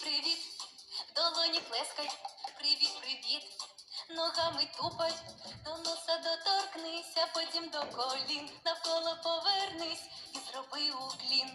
Привіт, долоні плескай. Привіт, привіт, ногами тупай, до носа доторкнися, потім до колін навколо повернись і зроби уклін.